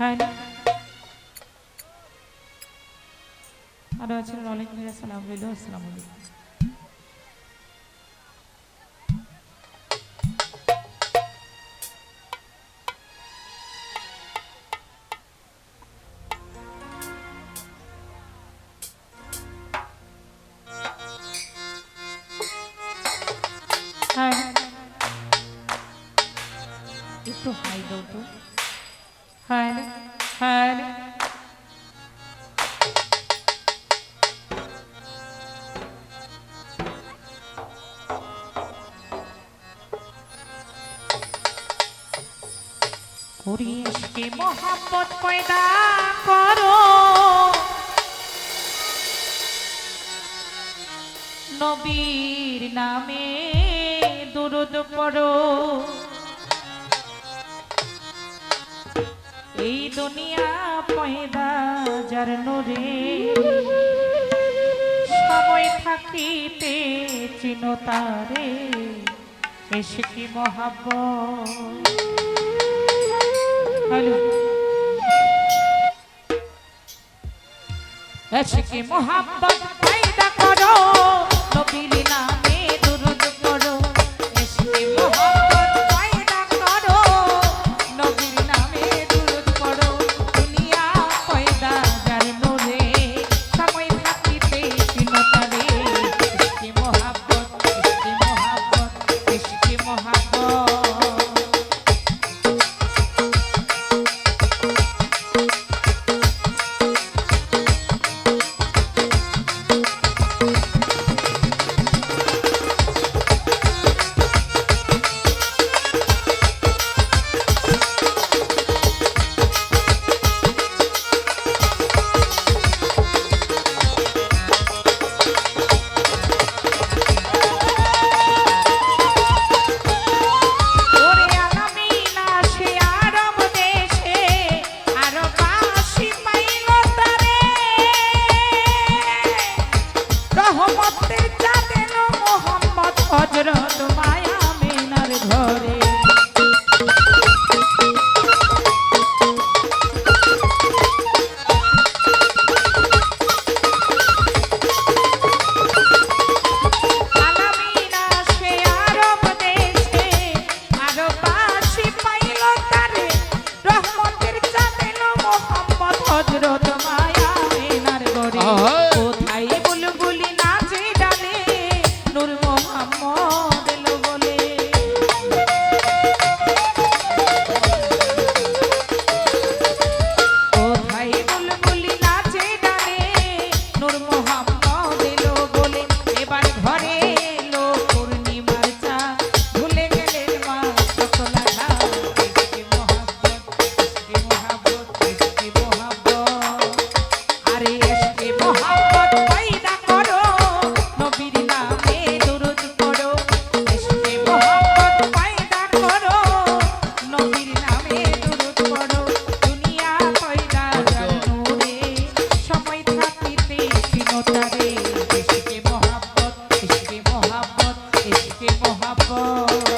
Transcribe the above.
Hello আরও আছেন rolling ভাইয়া সালাম রইল আসসালামু আলাইকুম। হ্যাঁ একটু হাই দাও তো। হ্যাঁ হ্যাঁ কুড়িশকে মোহাম্মত পয়দা করো। নবীর নামে দুরুদ পড়ো। দুনিয়া পয়দা যার নরে। সময় থাকিতে চিনতারে এসে কি মহাব্বত। হ্যালো এসকে মোহাব্বত পয়দা করো, নবীর হজরত for Hopper.